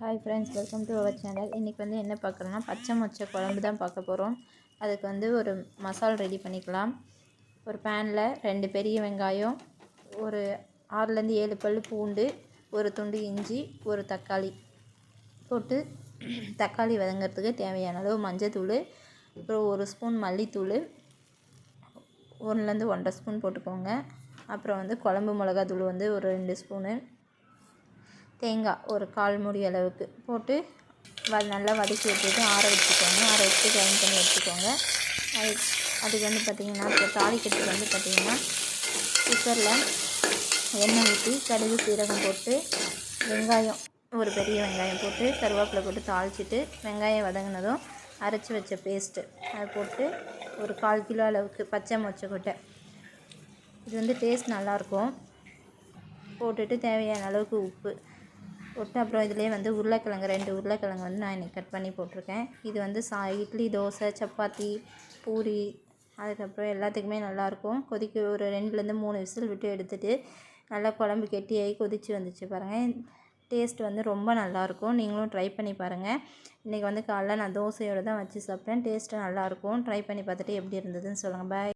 Hi friends welcome to our channel இன்றைக்கி வந்து என்ன பார்க்குறோன்னா பச்சை மொச்சை குழம்பு தான் பார்க்க போகிறோம் அதுக்கு வந்து ஒரு மசால் ரெடி பண்ணிக்கலாம். ஒரு பேனில் ரெண்டு பெரிய வெங்காயம் ஒரு ஆறுலேருந்து ஏழு பல் பூண்டு ஒரு துண்டு இஞ்சி ஒரு தக்காளி போட்டு தக்காளி வதங்கிறதுக்கு தேவையான அளவு மஞ்சத்தூள் அப்புறம் ஒரு ஸ்பூன் மல்லித்தூள் ஒன்றுலேருந்து ஒன்றரை ஸ்பூன் போட்டுக்கோங்க. அப்புறம் வந்து குழம்பு மிளகாத்தூள் வந்து ஒரு ரெண்டு ஸ்பூனு தேங்காய் ஒரு கால் மூடி அளவுக்கு போட்டு வ நல்லா வதக்கி விட்டுட்டு ஆற வச்சுக்கோங்க. ஆற வச்சு கிரைண்ட் பண்ணி வச்சுக்கோங்க அது அதுக்கு வந்து பார்த்திங்கன்னா இப்போ தாளிக்கிறதுக்கு வந்து பார்த்திங்கன்னா குக்கரில் எண்ணெய் ஊற்றி கடுகு சீரகம் போட்டு வெங்காயம் ஒரு பெரிய வெங்காயம் போட்டு கருவேப்பிலை போட்டு தாளிச்சிட்டு வெங்காயம் வதங்கினதும் அரைச்சி வச்ச பேஸ்ட்டு அதை போட்டு ஒரு கால் கிலோ அளவுக்கு பச்சை மொச்சக்கொட்டை இது வந்து டேஸ்ட் நல்லாயிருக்கும் போட்டுட்டு தேவையான அளவுக்கு உப்பு. போட்டு அப்புறம் இதிலே வந்து உருளைக்கிழங்கு ரெண்டு உருளைக்கிழங்கு வந்து நான் இன்றைக்கி கட் பண்ணி போட்டிருக்கேன். இது வந்து சா இட்லி தோசை சப்பாத்தி பூரி அதுக்கப்புறம் எல்லாத்துக்குமே நல்லாயிருக்கும். கொதிக்க ஒரு ரெண்டுலேருந்து மூணு விசில் விட்டு எடுத்துகிட்டு நல்லா குழம்பு கெட்டியாகி கொதித்து வந்துச்சு பாருங்கள் டேஸ்ட் வந்து ரொம்ப நல்லாயிருக்கும். நீங்களும் ட்ரை பண்ணி பாருங்கள் இன்றைக்கி வந்து காலைல நான் தோசையோடு தான் வச்சு சாப்பிட்டேன். டேஸ்ட்டு நல்லாயிருக்கும். ட்ரை பண்ணி பார்த்துட்டு எப்படி இருந்ததுன்னு சொல்லுங்கள் பாய்.